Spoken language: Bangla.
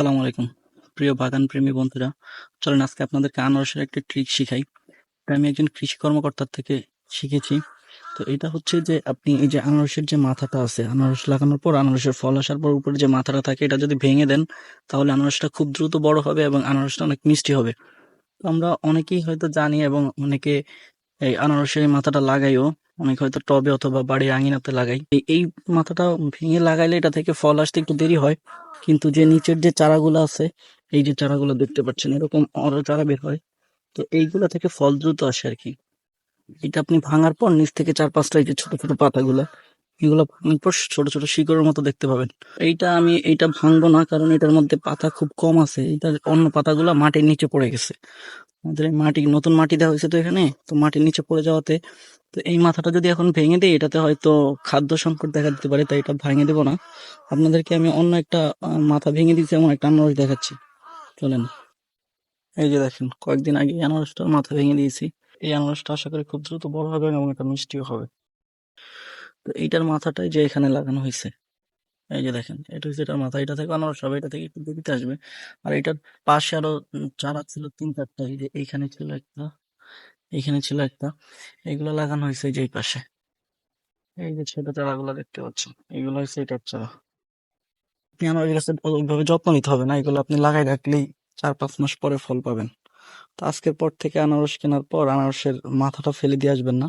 আসসালামু আলাইকুম। প্রিয় বাগান প্রেমী বন্ধুরা, চলেন আজকে আপনাদেরকে আনারসের একটা ট্রিক শিখাই। আমি একজন কৃষি কর্মকর্তার থেকে শিখেছি। তো এটা হচ্ছে যে আপনি এই যে আনারসের যে মাথাটা আছে, আনারস লাগানোর পর আনারসের ফল আসার পর উপরে যে মাথাটা থাকে, এটা যদি ভেঙে দেন, তাহলে আনারসটা খুব দ্রুত বড় হবে এবং আনারসটা অনেক মিষ্টি হবে। তো আমরা অনেকেই হয়তো জানি এবং অনেকে এই আনারসের মাথাটা লাগাইও অনেক হয়তো টবে অথবা বাড়ির আঙিনাতে লাগাই। এই- মাথাটা ভেঙে লাগাইলে এটা থেকে ফল আসতে একটু দেরি হয়। কিন্তু যে নিচের যে চারাগুলো আছে, এই যে চারাগুলো দেখতে পাচ্ছেন, এরকম আরও চারা বের হয়। তো এইগুলো থেকে ফল দ্রুত আসে আর কি। এটা আপনি ভাঙার পর নিচ থেকে চার পাঁচটা এই যে ছোট ছোট পাতাগুলা, এগুলো ভাঙার পর ছোট ছোট শিকড়ের মতো দেখতে পাবেন। এইটা আমি, এইটা ভাঙবো না, কারণ এটার মধ্যে পাতা খুব কম আছে। এটা অন্য পাতাগুলো মাটির নিচে পড়ে গেছে। আমাদের মাটি, নতুন মাটি দেওয়া হয়েছে তো এখানে। তো মাটির নিচে পড়ে যাওয়াতে তো এই মাথাটা যদি এখন ভেঙে দিই, এটাতে হয়তো খাদ্য সংকট দেখা দিতে পারে, তাই এটা ভেঙে দেবো না। আপনাদেরকে আমি অন্য একটা মাথা ভেঙে দিয়েছি, এমন একটা আনারস দেখাচ্ছি। চলেন। এই যে দেখেন, কয়েকদিন আগে আনারসটার মাথা ভেঙে দিয়েছি। এই আনারসটা আশা করি খুব দ্রুত বড় হবে এবং এটা মিষ্টিও হবে। তো এইটার মাথাটাই যে এখানে লাগানো হয়েছে। এই যে দেখেন, এটা হচ্ছে এটার মাথা। এটা থেকে আনারস হবে, এটা থেকে একটু দেরিতে আসবে। আর এটার পাশে আরও চারা ছিল, তিন চারটা। এই যে এইখানে ছিল একটা এইখানে ছিল একটা। এগুলো লাগানো হয়েছে এই যে পাশে। এই যে ছোট চারাগুলো দেখতে পাচ্ছেন। এগুলো হচ্ছে এটার চারা আপনি আমার গাছের ওইভাবে যত্ন নিতে হবে না। এগুলো আপনি লাগাই রাখলেই চার পাঁচ মাস পরে ফল পাবেন। তো আজকের পর থেকে আনারস কেনার পর আনারসের মাথাটা ফেলে দিয়ে আসবেন না।